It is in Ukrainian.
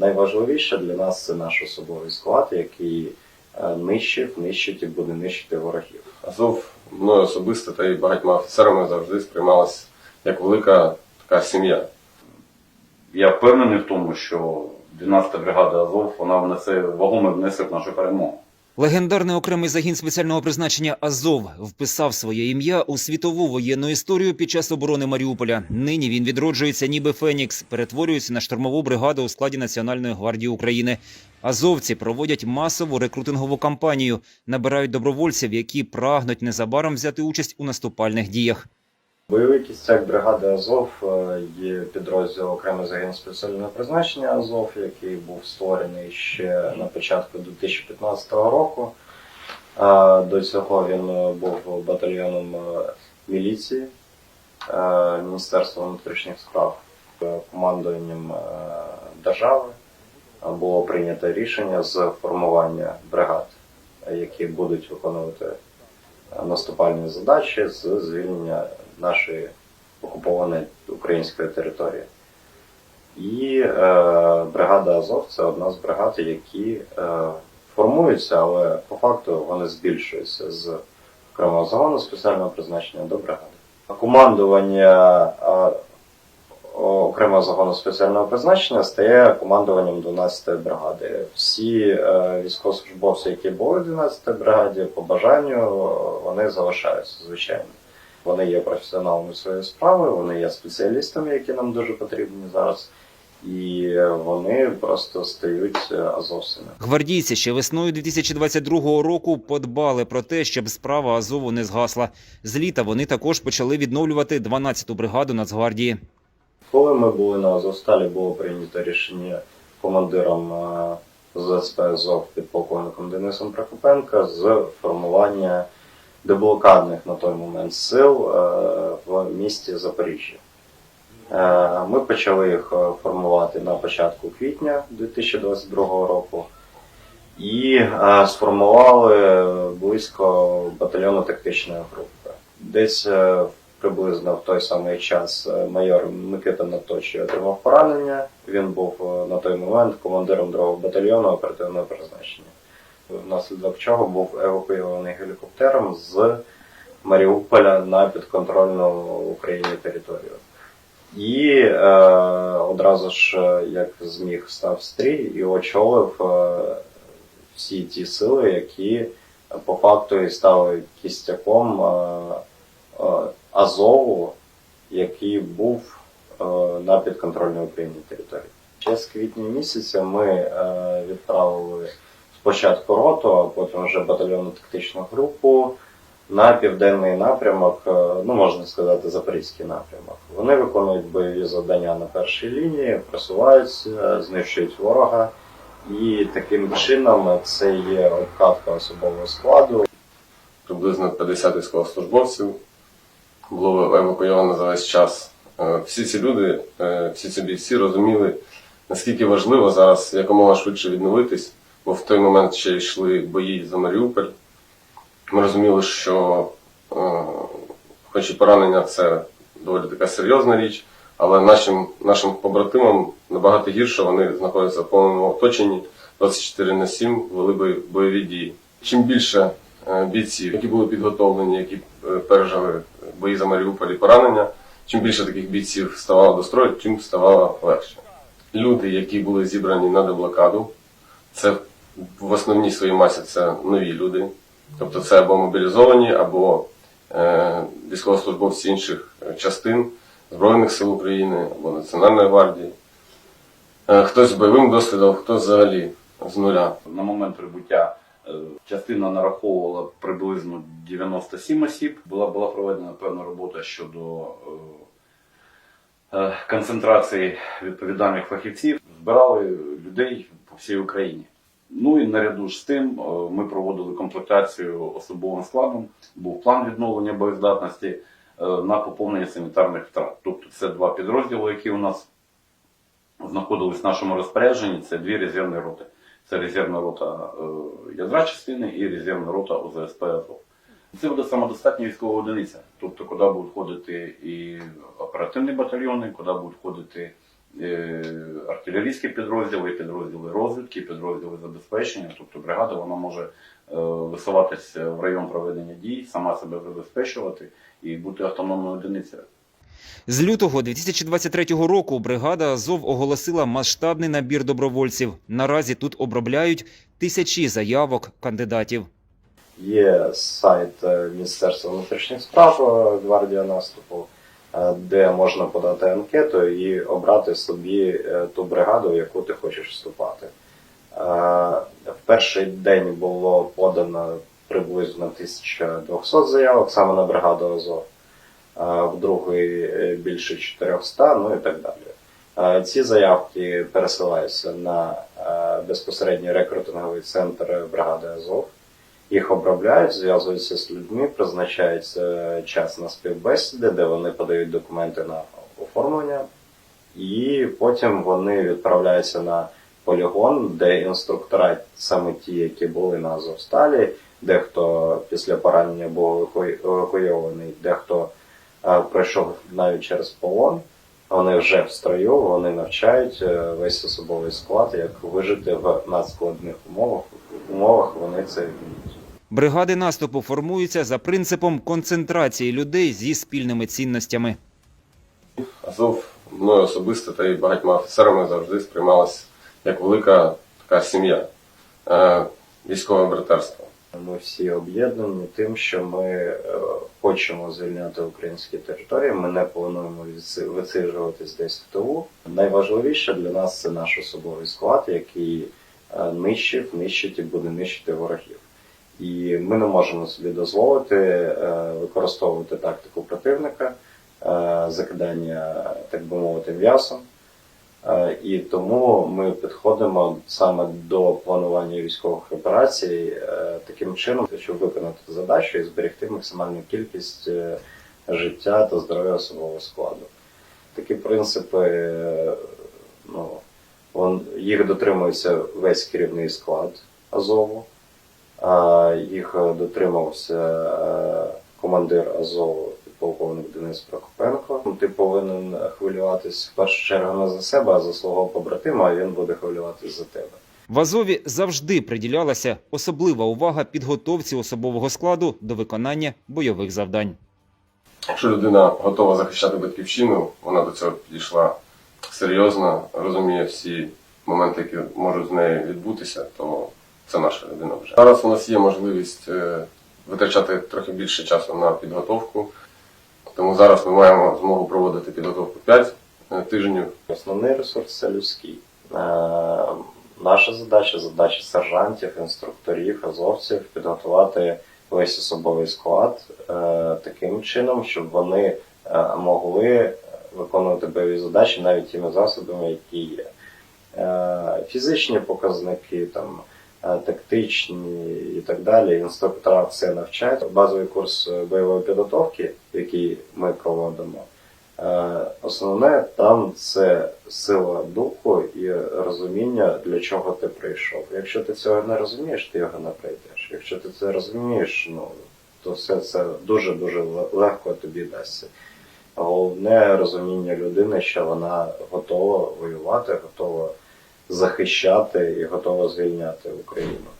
найважливіше для нас це наш особовий склад, який е, нищив, нищить і буде нищити ворогів. Азов мною особисто та й багатьма офіцерами завжди сприймалась як велика така сім'я. Я впевнений в тому, що 12-та бригада Азов вона внесе вагомий внесок в нашу перемогу. Легендарний окремий загін спеціального призначення Азов вписав своє ім'я у світову воєнну історію під час оборони Маріуполя. Нині він відроджується, ніби Фенікс, перетворюється на штурмову бригаду у складі Національної гвардії України. Азовці проводять масову рекрутингову кампанію, набирають добровольців, які прагнуть незабаром взяти участь у наступальних діях. Бойовий кістяк бригади Азов е, є підрозділ окремий загін спеціального призначення Азов, який був створений ще на початку 2015 року. До цього він е, був батальйоном е, міліції Міністерства внутрішніх справ командуванням держави. Було прийнято рішення з формування бригад, які будуть виконувати наступальні задачі з звільнення нашої окупованої української території. І е, бригада Азов це одна з бригад, які е, формуються, але по факту вони збільшуються з окремого загону спеціального призначення до бригади. Командування е, окремого загону спеціального призначення стає командуванням 12-ї бригади. Всі е, військовослужбовці, які були в 12-й бригаді, по бажанню е, вони залишаються, звичайно. Вони є професіоналами своєї справи, вони є спеціалістами, які нам дуже потрібні зараз. І вони просто стають е, азовцями. Гвардійці ще весною 2022 року подбали про те, щоб справа Азову не згасла. З літа вони також почали відновлювати 12-ту бригаду Нацгвардії. Коли ми були на Азовсталі, було прийнято рішення командиром е, ЗСП Азов підполковником Денисом Прокопенка з формування деблокадних на той момент сил е, в місті Запоріжжя. Е, Ми почали їх формувати на початку квітня 2022 року і сформували близько батальйону тактичної групи. Десь е, приблизно в той самий час е, майор Микита Наточий отримав поранення. Він був е, на той момент командиром другого батальйону оперативного призначення. Внаслідок чого був евакуйований гелікоптером з Маріуполя на підконтрольну Україні територію. І е, одразу ж, е, як зміг, став стрій і очолив е, всі ті сили, які по факту і стали кістяком е, е, Азову, який був е, на підконтрольній Україні території. Ще з квітня місяця ми е, відправили спочатку роту, а потім вже батальйонну тактичну групу на південний напрямок, е, ну можна сказати, запорізький напрямок. Вони виконують бойові завдання на першій лінії, просуваються, знищують ворога. І таким чином це є обкатка особового складу. Приблизно 50 військовослужбовців було евакуйовано за весь час. Е, Всі ці люди, е, всі ці бійці розуміли, наскільки важливо зараз якомога швидше відновитись, бо в той момент ще йшли бої за Маріуполь. Ми розуміли, що е, хоч і поранення це доволі така серйозна річ, але нашим, нашим побратимам набагато гірше вони знаходяться в повному оточенні 24 на 7 вели бой- бойові дії. Чим більше бійців, які були підготовлені, які пережили бої за Маріуполь поранення, чим більше таких бійців ставало до строю, тим ставало легше. Люди, які були зібрані на деблокаду, це в основній своїй масі це нові люди. Тобто це або мобілізовані, або е, військовослужбовці інших е, частин Збройних сил України або Національної гвардії. Е, хтось з бойовим досвідом, хтось взагалі з нуля. На момент прибуття частина нараховувала приблизно 97 осіб. Була, була проведена певна робота щодо е, е, концентрації відповідальних фахівців. Збирали людей по всій Україні. Ну і наряду ж з тим е, ми проводили комплектацію особовим складом. Був план відновлення боєздатності е, на поповнення санітарних втрат. Тобто це два підрозділи, які у нас знаходились в нашому розпорядженні. Це дві резервні роти. Це резервна рота е, ядра частини і резервна рота ОЗСП Азов. Це буде самодостатня військова одиниця, тобто куди будуть входити і оперативні батальйони, куди будуть входити е, артилерійські підрозділи, підрозділи розвідки, підрозділи забезпечення. Тобто бригада вона може е, висуватися в район проведення дій, сама себе забезпечувати і бути автономною одиницею. З лютого 2023 року бригада Азов оголосила масштабний набір добровольців. Наразі тут обробляють тисячі заявок кандидатів. Є сайт е, Міністерства внутрішніх справ е, Гвардія наступу, е, де можна подати анкету і обрати собі ту бригаду, в яку ти хочеш вступати. В перший день було подано приблизно 1200 заявок саме на бригаду Азов, в другий е, більше 400, ну і так далі. Ці заявки пересилаються на безпосередній рекрутинговий центр бригади Азов. Їх обробляють, зв'язуються з людьми, призначається час на співбесіди, де вони подають документи на оформлення, і потім вони відправляються на полігон, де інструктора саме ті, які були на Азовсталі, дехто після поранення був евакуйований, дехто пройшов навіть через полон. Вони вже в строю, вони навчають е, весь особовий склад, як вижити в надскладних умовах. умовах вони це вміють. Бригади наступу формуються за принципом концентрації людей зі спільними цінностями. Азов мною особисто та й багатьма офіцерами завжди сприймалась як велика така сім'я, е, військове братерство. Ми всі об'єднані тим, що ми е, хочемо звільняти українські території. Ми не плануємо висиджуватись десь в тилу. Найважливіше для нас це наш особовий склад, який е, нищив, нищить і буде нищити ворогів. І ми не можемо собі дозволити е, використовувати тактику противника, закидання, так би мовити, м'ясом. Е, І тому ми підходимо саме до планування військових операцій е, таким чином, щоб виконати задачу і зберегти максимальну кількість е, життя та здоров'я особового складу. Такі принципи, ну, їх дотримується весь керівний склад Азову, їх дотримався командир Азову полковник Денис Прокопенко. Ти повинен хвилюватись в першу чергу не за себе, а за свого побратима, а він буде хвилюватись за тебе. В Азові завжди приділялася особлива увага підготовці особового складу до виконання бойових завдань. Якщо людина готова захищати батьківщину, вона до цього підійшла серйозно, розуміє всі моменти, які можуть з нею відбутися, то це наша людина вже. Зараз у нас є можливість е, витрачати трохи більше часу на підготовку, тому зараз ми маємо змогу проводити підготовку 5 тижнів. Основний ресурс це людський. Е, Наша задача, задача сержантів, інструкторів, азовців підготувати весь особовий склад е, таким чином, щоб вони е, могли виконувати бойові задачі навіть тими засобами, які є. Е, Фізичні показники, там, е, тактичні і так далі. Інструктора все навчають. Базовий курс е, бойової підготовки, який ми проводимо. Е, Основне там це сила духу і розуміння, для чого ти прийшов. Якщо ти цього не розумієш, ти його не прийдеш. Якщо ти це розумієш, ну то все це дуже дуже легко тобі дасться. Головне розуміння людини, що вона готова воювати, готова захищати і готова звільняти Україну.